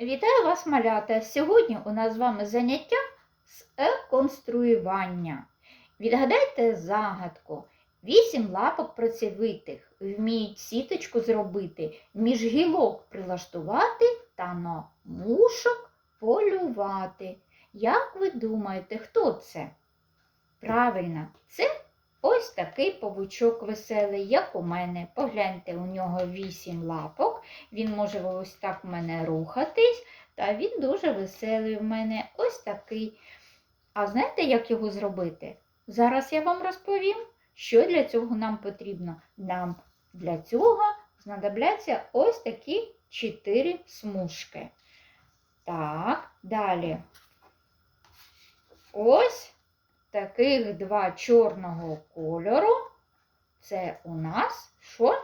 Вітаю вас, малята! Сьогодні у нас з вами заняття з е-конструювання. Відгадайте загадку. Вісім лапок працьовитих вміють сіточку зробити, між гілок прилаштувати та на мушок полювати. Як ви думаєте, хто це? Правильно, це ось такий павучок веселий, як у мене. Погляньте, у нього вісім лапок. Він може ось так в мене рухатись, та він дуже веселий в мене ось такий. А знаєте, як його зробити? Зараз я вам розповім, що для цього нам потрібно. Нам для цього знадобляться ось такі чотири смужки. Так, далі. Ось таких два чорного кольору. Це у нас що?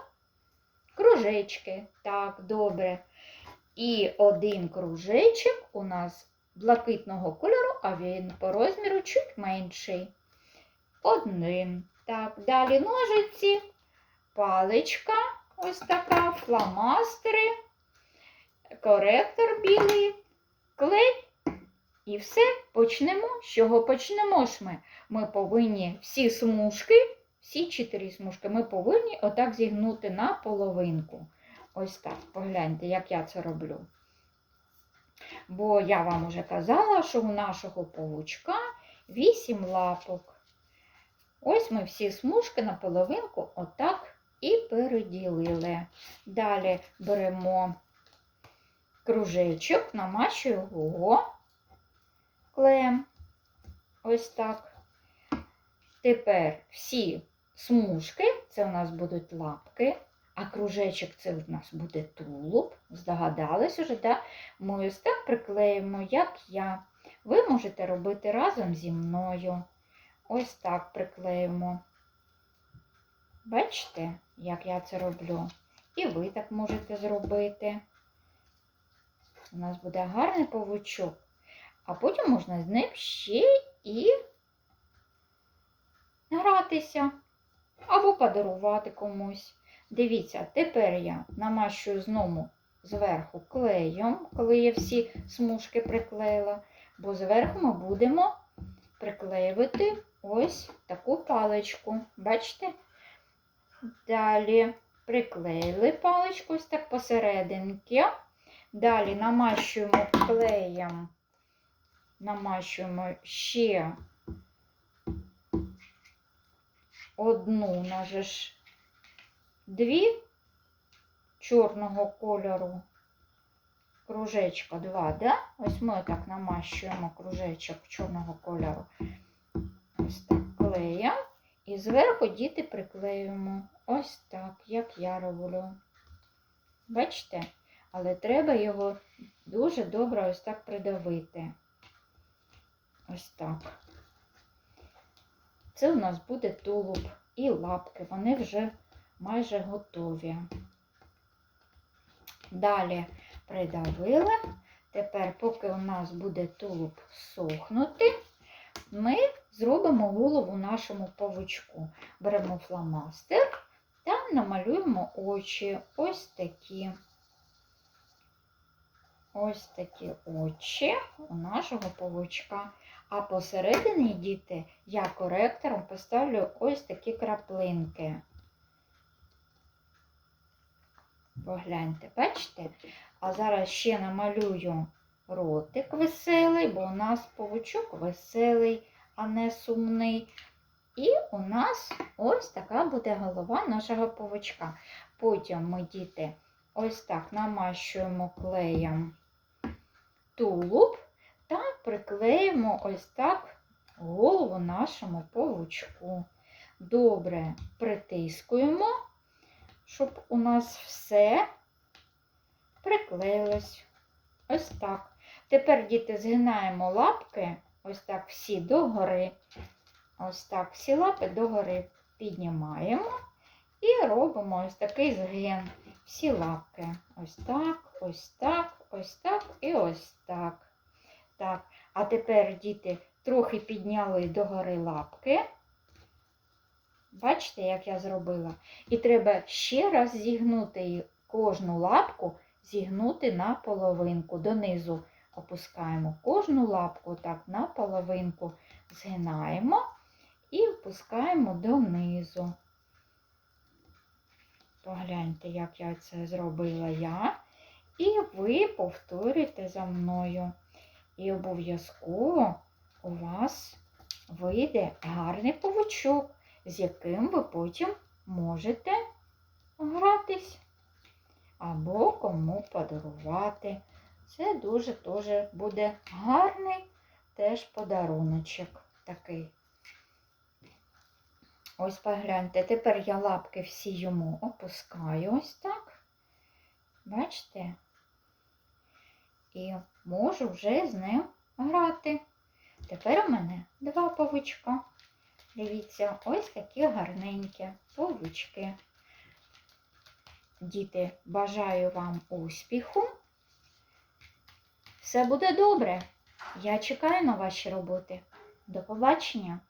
Кружечки. Так, добре. І один кружечок у нас блакитного кольору, а він по розміру чуть менший. Один. Так, далі ножиці, паличка, ось така, фломастери, коректор білий, клей. І все, почнемо. З чого почнемо ж ми? Ми повинні всі смужки всі чотири смужки ми повинні отак зігнути на половинку. Ось так, погляньте, як я це роблю. Бо я вам уже казала, що у нашого павучка 8 лапок. Ось ми всі смужки на половинку отак і переділили. Далі беремо кружечок, намащуємо його клеєм. Ось так. Тепер всі смужки, це у нас будуть лапки, а кружечок це у нас буде тулуб. Здогадались уже, да? Ми ось так приклеїмо, як я. Ви можете робити разом зі мною. Ось так приклеїмо. Бачите, як я це роблю? І ви так можете зробити. У нас буде гарний павучок. А потім можна з ним ще і гратися або подарувати комусь. Дивіться, тепер я намащую знову зверху клеєм, коли я всі смужки приклеїла, бо зверху ми будемо приклеювати ось таку паличку. Бачите? Далі приклеїли паличку ось так посерединки. Далі намащуємо клеєм, намащуємо ще одну, у нас же ж дві чорного кольору, кружечка два, да? Ось ми так намащуємо кружечок чорного кольору. Ось так клеєм. І зверху діти приклеюємо. Ось так, як я роблю. Бачите? Але треба його дуже добре ось так придавити. Ось так. Це у нас буде тулуб і лапки, вони вже майже готові. Далі придавили. Тепер, поки у нас буде тулуб сохнути, ми зробимо голову нашому павучку. Беремо фломастер та намалюємо очі ось такі. Ось такі очі у нашого павучка. А посередині, діти, я коректором поставлю ось такі краплинки. Погляньте, бачите? А зараз ще намалюю ротик веселий, бо у нас павучок веселий, а не сумний. І у нас ось така буде голова нашого павучка. Потім ми, діти, ось так намащуємо клеєм тулуб приклеїмо ось так голову нашому павучку. Добре притискуємо, щоб у нас все приклеїлось. Ось так. Тепер, діти, згинаємо лапки, ось так всі догори. Ось так, всі лапи догори піднімаємо і робимо ось такий згин. Всі лапки. Ось так, ось так, ось так і ось так. Так, а тепер діти трохи підняли догори лапки. Бачите, як я зробила? І треба ще раз зігнути кожну лапку зігнути на половинку. Донизу опускаємо кожну лапку так на половинку, згинаємо і опускаємо донизу. Погляньте, як я це зробила я. І ви повторюєте за мною. І обов'язково у вас вийде гарний павучок, з яким ви потім можете гратись або кому подарувати. Це дуже теж буде гарний теж подаруночок такий. Ось погляньте, тепер я лапки всі йому опускаю ось так. Бачите? І можу вже з ним грати. Тепер у мене два павучка. Дивіться, ось такі гарненькі павучки. Діти, бажаю вам успіху. Все буде добре. Я чекаю на ваші роботи. До побачення!